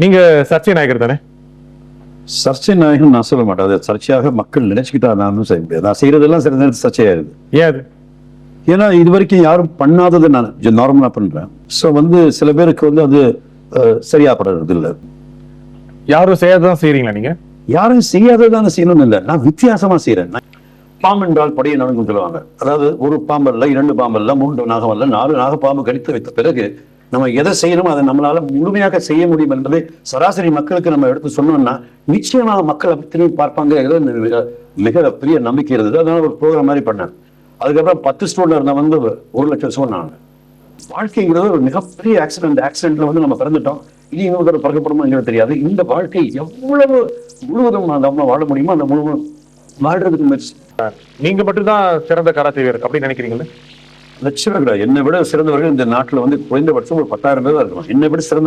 நீங்க சர்ச்சை நாயகர் தானே? சர்ச்சை நாயகன் நான் சொல்ல மாட்டேன். அதை சர்ச்சையாக மக்கள் நினைச்சுக்கிட்டா நானும் செய்ய முடியாது. நான் செய்யறதெல்லாம் சில நேரத்தில் சர்ச்சையாயிருது ஏன் அது? ஏன்னா இது வரைக்கும் யாரும் பண்ணாததை நான் நார்மலா பண்றேன். ஸோ வந்து சில பேருக்கு வந்து அது சரியா படுறது இல்லை. யாரும் செய்யாதான் செய்றீங்களா நீங்க? யாரும் செய்யாததானே செய்யணும்னு இல்லை. நான் வித்தியாசமா செய்யறேன் நான் பாம்பு என்றால் படியை நடக்கும் சொல்லுவாங்க. அதாவது ஒரு பாம்பல்ல இரண்டு பாம்பல்ல மூன்று நாகமல்ல நாலு நாகப்பாம்பு கடித்து வைத்த பிறகு நம்ம எதை செய்யணுமோ அதை நம்மளால முழுமையாக செய்ய முடியும் என்பது சராசரி மக்களுக்கு நம்ம எடுத்து சொன்னோம்னா நிச்சயமாக மக்கள் அப்படி திரும்பி பார்ப்பாங்க மிக- பெரிய நம்பிக்கை இருந்தது. அதனால ஒரு ப்ரோக்ராம் மாதிரி பண்ணேன் அதுக்கப்புறம் பத்து ஸ்டோன்ல இருந்த வந்து ஒரு லட்சம் சொன்னாங்க. வாழ்க்கைங்கிறது ஒரு மிகப்பெரிய ஆக்சிடென்ட் ஆக்சிடென்ட்ல வந்து நம்ம பிறந்துட்டோம். இனி இன்னொரு தடவை பிறக்கப்படுமோங்கிறது தெரியாது. இந்த வாழ்க்கை எவ்வளவு முழுவதும் நம்ம வாழ முடியுமோ அந்த முழுவதும் வாழ்றதுக்கு முயற்சி. நீங்க மட்டும்தான் சிறந்த கராத்தே வீரர் அப்படின்னு நினைக்கிறீங்களா? லட்சம் என்னை விட சிறந்தவர்கள் இந்த நாட்டில் வந்து குறைந்தபட்சம் ஒரு பத்தாயிரம் பேர் தான் இருக்கலாம் என்னை விட சிறந்த